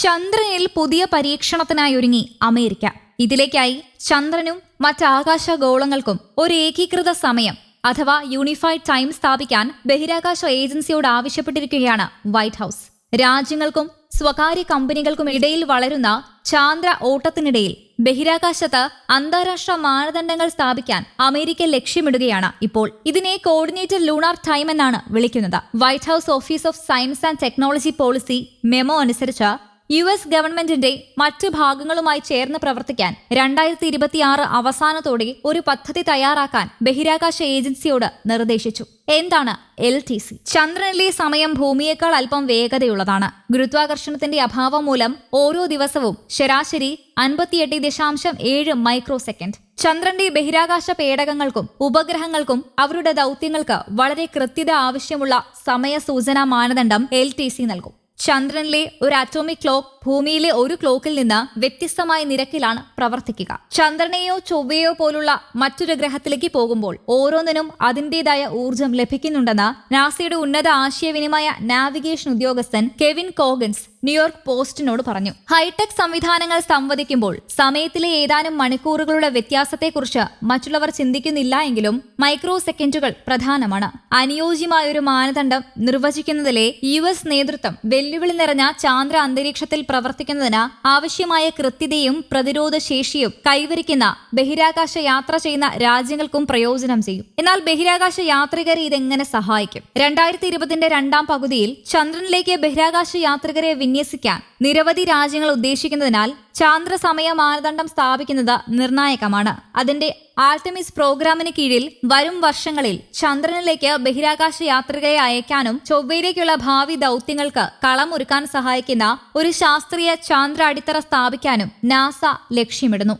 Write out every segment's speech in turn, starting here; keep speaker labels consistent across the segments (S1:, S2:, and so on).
S1: ചന്ദ്രനിൽ പുതിയ പരീക്ഷണത്തിനായി ഒരുങ്ങി അമേരിക്ക. ഇതിലേക്കായി ചന്ദ്രനും മറ്റ് ആകാശഗോളങ്ങൾക്കും ഒരു ഏകീകൃത സമയം അഥവാ യൂണിഫൈഡ് ടൈം സ്ഥാപിക്കാൻ ബഹിരാകാശ ഏജൻസിയോട് ആവശ്യപ്പെട്ടിരിക്കുകയാണ് വൈറ്റ് ഹൌസ്. രാജ്യങ്ങൾക്കും സ്വകാര്യ കമ്പനികൾക്കും ഇടയിൽ വളരുന്ന ചാന്ദ്ര ഓട്ടത്തിനിടയിൽ ബഹിരാകാശത്ത് അന്താരാഷ്ട്ര മാനദണ്ഡങ്ങൾ സ്ഥാപിക്കാൻ അമേരിക്ക ലക്ഷ്യമിടുകയാണ്. ഇപ്പോൾ ഇതിനെ കോർഡിനേറ്റഡ് ലൂണാർ ടൈം എന്നാണ് വിളിക്കുന്നത്. White House office of science and technology policy memo അനുസരിച്ച് യു എസ് ഗവൺമെന്റിന്റെ മറ്റ് ഭാഗങ്ങളുമായി ചേർന്ന് പ്രവർത്തിക്കാൻ രണ്ടായിരത്തി ഇരുപത്തിയാറ് അവസാനത്തോടെ ഒരു പദ്ധതി തയ്യാറാക്കാൻ ബഹിരാകാശ ഏജൻസിയോട് നിർദ്ദേശിച്ചു. എന്താണ് എൽ ടി സി? ചന്ദ്രനിലെ സമയം ഭൂമിയേക്കാൾ അല്പം വേഗതയുള്ളതാണ്. ഗുരുത്വാകർഷണത്തിന്റെ അഭാവം മൂലം ഓരോ ദിവസവും ശരാശരി അൻപത്തിയെട്ട് ദശാംശം ഏഴ് മൈക്രോ സെക്കൻഡ് ചന്ദ്രന്റെ ബഹിരാകാശ പേടകങ്ങൾക്കും ഉപഗ്രഹങ്ങൾക്കും അവരുടെ ദൗത്യങ്ങൾക്ക് വളരെ കൃത്യത ആവശ്യമുള്ള സമയ സൂചനാ മാനദണ്ഡം എൽ ടി സി നൽകും. ചന്ദ്രനിലെ ഒരു അറ്റോമിക് ക്ലോക്ക് ഭൂമിയിലെ ഒരു ക്ലോക്കിൽ നിന്ന് വ്യത്യസ്തമായ നിരക്കിലാണ് പ്രവർത്തിക്കുക. ചന്ദ്രനെയോ ചൊവ്വയോ പോലുള്ള മറ്റൊരു ഗ്രഹത്തിലേക്ക് പോകുമ്പോൾ ഓരോന്നിനും അതിന്റേതായ ഊർജം ലഭിക്കുന്നുണ്ടെന്ന് നാസയുടെ ഉന്നത ആശയവിനിമയ നാവിഗേഷൻ ഉദ്യോഗസ്ഥൻ കെവിൻ കോഗൻസ് ന്യൂയോർക്ക് പോസ്റ്റിനോട് പറഞ്ഞു. ഹൈടെക് സംവിധാനങ്ങൾ സംവദിക്കുമ്പോൾ സമയത്തിലെ ഏതാനും മണിക്കൂറുകളുടെ വ്യത്യാസത്തെക്കുറിച്ച് മറ്റുള്ളവർ ചിന്തിക്കുന്നില്ല എങ്കിലും മൈക്രോ സെക്കൻഡുകൾ പ്രധാനമാണ്. അനുയോജ്യമായ ഒരു മാനദണ്ഡം നിർവചിക്കുന്നതിലെ യു എസ് നേതൃത്വം വെല്ലുവിളി നിറഞ്ഞ ചാന്ദ്ര അന്തരീക്ഷത്തിൽ പ്രവർത്തിക്കുന്നതിന് ആവശ്യമായ കൃത്യതയും പ്രതിരോധ ശേഷിയും കൈവരിക്കുന്ന ബഹിരാകാശ യാത്ര ചെയ്യുന്ന രാജ്യങ്ങൾക്കും പ്രയോജനം ചെയ്യും. എന്നാൽ ബഹിരാകാശ യാത്രികരെ ഇതെങ്ങനെ സഹായിക്കും? രണ്ടായിരത്തി ഇരുപതിന്റെ രണ്ടാം പകുതിയിൽ ചന്ദ്രനിലേക്ക് ബഹിരാകാശ യാത്രികരെ വിന്യസിക്കാൻ നിരവധി രാജ്യങ്ങൾ ഉദ്ദേശിക്കുന്നതിനാൽ ചാന്ദ്ര സമയ മാനദണ്ഡം സ്ഥാപിക്കുന്നത് നിർണായകമാണ്. അതിന്റെ ആൾട്ടമിസ് പ്രോഗ്രാമിന് കീഴിൽ വരും വർഷങ്ങളിൽ ചന്ദ്രനിലേക്ക് ബഹിരാകാശ യാത്രികരെ അയക്കാനും ചൊവ്വയിലേക്കുള്ള ഭാവി ദൗത്യങ്ങൾക്ക് കളമൊരുക്കാൻ സഹായിക്കുന്ന ഒരു ശാസ്ത്രീയ ചാന്ദ്ര അടിത്തറ സ്ഥാപിക്കാനും നാസ ലക്ഷ്യമിടുന്നു.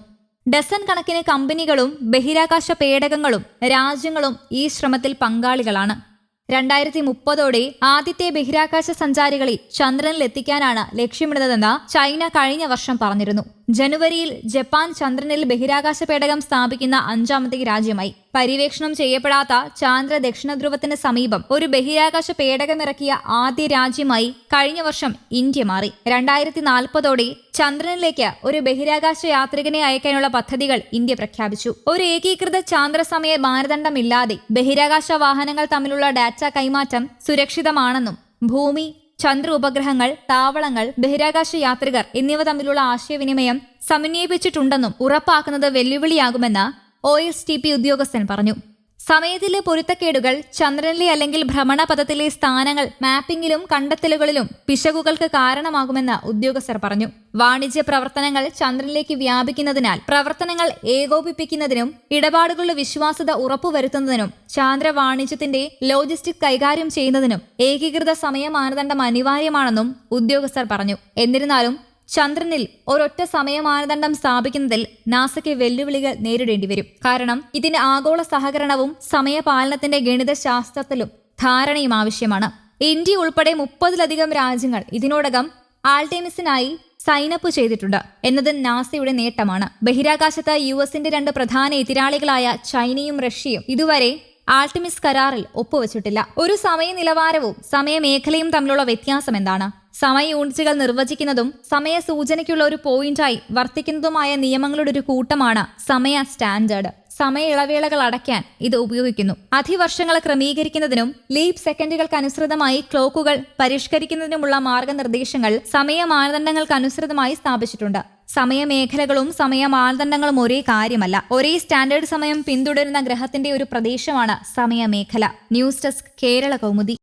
S1: ഡസൻ കണക്കിന് കമ്പനികളും ബഹിരാകാശ പേടകങ്ങളും രാജ്യങ്ങളും ഈ ശ്രമത്തിൽ പങ്കാളികളാണ്. രണ്ടായിരത്തി മുപ്പതോടെ ആദ്യത്തെ ബഹിരാകാശ സഞ്ചാരികളെ ചന്ദ്രനിലെത്തിക്കാനാണ് ലക്ഷ്യമിടുന്നതെന്ന് ചൈന കഴിഞ്ഞ വർഷം പറഞ്ഞിരുന്നു. ജനുവരിയിൽ ജപ്പാൻ ചന്ദ്രനിൽ ബഹിരാകാശ പേടകം സ്ഥാപിക്കുന്ന അഞ്ചാമത്തെ രാജ്യമായി. പര്യവേക്ഷണം ചെയ്യപ്പെടാത്ത ചാന്ദ്ര ദക്ഷിണധ്രുവത്തിന് സമീപം ഒരു ബഹിരാകാശ പേടകമിറക്കിയ ആദ്യ രാജ്യമായി കഴിഞ്ഞ വർഷം ഇന്ത്യ മാറി. രണ്ടായിരത്തി നാൽപ്പതോടെ ചന്ദ്രനിലേക്ക് ഒരു ബഹിരാകാശ യാത്രികനെ അയക്കാനുള്ള പദ്ധതികൾ ഇന്ത്യ പ്രഖ്യാപിച്ചു. ഒരു ഏകീകൃത ചാന്ദ്ര സമയ മാനദണ്ഡമില്ലാതെ ബഹിരാകാശ വാഹനങ്ങൾ തമ്മിലുള്ള ഡാറ്റ കൈമാറ്റം സുരക്ഷിതമാണെന്നും ഭൂമി ചന്ദ്ര ഉപഗ്രഹങ്ങൾ താവളങ്ങൾ ബഹിരാകാശ യാത്രികർ എന്നിവ തമ്മിലുള്ള ആശയവിനിമയം സമന്വയിപ്പിച്ചിട്ടുണ്ടെന്നും ഉറപ്പാക്കുന്നത് വെല്ലുവിളിയാകുമെന്ന് ഒ എസ് ടി പി ഉദ്യോഗസ്ഥൻ പറഞ്ഞു. സമയത്തിലെ പൊരുത്തക്കേടുകൾ ചന്ദ്രനിലെ അല്ലെങ്കിൽ ഭ്രമണപഥത്തിലെ സ്ഥാനങ്ങൾ മാപ്പിംഗിലും കണ്ടെത്തലുകളിലും പിശകുകൾക്ക് കാരണമാകുമെന്ന് ഉദ്യോഗസ്ഥർ പറഞ്ഞു. വാണിജ്യ പ്രവർത്തനങ്ങൾ ചന്ദ്രനിലേക്ക് വ്യാപിക്കുന്നതിനാൽ പ്രവർത്തനങ്ങൾ ഏകോപിപ്പിക്കുന്നതിനും ഇടപാടുകളുടെ വിശ്വാസ്യത ഉറപ്പുവരുത്തുന്നതിനും ചാന്ദ്ര വാണിജ്യത്തിന്റെ ലോജിസ്റ്റിക് കൈകാര്യം ചെയ്യുന്നതിനും ഏകീകൃത സമയ മാനദണ്ഡം അനിവാര്യമാണെന്നും ഉദ്യോഗസ്ഥർ പറഞ്ഞു. എന്നിരുന്നാലും ചന്ദ്രനിൽ ഒരൊറ്റ സമയ മാനദണ്ഡം സ്ഥാപിക്കുന്നതിൽ നാസയ്ക്ക് വെല്ലുവിളികൾ നേരിടേണ്ടി വരും. കാരണം ഇതിന് ആഗോള സഹകരണവും സമയപാലനത്തിന്റെ ഗണിതശാസ്ത്രത്തിലും ധാരണയും ആവശ്യമാണ്. ഇന്ത്യ ഉൾപ്പെടെ മുപ്പതിലധികം രാജ്യങ്ങൾ ഇതിനോടകം ആൾട്ടേമിസിനായി സൈനപ്പ് ചെയ്തിട്ടുണ്ട്. എന്നത് നാസയുടെ നേട്ടമാണ്. ബഹിരാകാശത്ത് യു എസിന്റെ രണ്ട് പ്രധാന എതിരാളികളായ ചൈനയും റഷ്യയും ഇതുവരെ ആൾട്ടിമിസ് കരാറിൽ ഒപ്പുവച്ചിട്ടില്ല. ഒരു സമയ നിലവാരവും സമയമേഖലയും തമ്മിലുള്ള വ്യത്യാസം എന്താണ്? സമയ യൂണിറ്റുകൾ നിർവചിക്കുന്നതും സമയ സൂചനയ്ക്കുള്ള ഒരു പോയിന്റായി വർത്തിക്കുന്നതുമായ നിയമങ്ങളുടെ ഒരു കൂട്ടമാണ് സമയ സ്റ്റാൻഡേർഡ്. സമയ ഇളവേളകൾ അടയ്ക്കാൻ ഇത് ഉപയോഗിക്കുന്നു. അധിവർഷങ്ങൾ ക്രമീകരിക്കുന്നതിനും ലീപ് സെക്കൻഡുകൾക്കനുസൃതമായി ക്ലോക്കുകൾ പരിഷ്കരിക്കുന്നതിനുമുള്ള മാർഗനിർദ്ദേശങ്ങൾ സമയ മാനദണ്ഡങ്ങൾക്കനുസൃതമായി സ്ഥാപിച്ചിട്ടുണ്ട്. സമയമേഖലകളും സമയ മാനദണ്ഡങ്ങളും ഒരേ കാര്യമല്ല. ഒരേ സ്റ്റാൻഡേർഡ് സമയം പിന്തുടരുന്ന ഗ്രഹത്തിന്റെ ഒരു പ്രദേശമാണ് സമയമേഖല ന്യൂസ് ഡെസ്ക് കേരള കൗമുദി.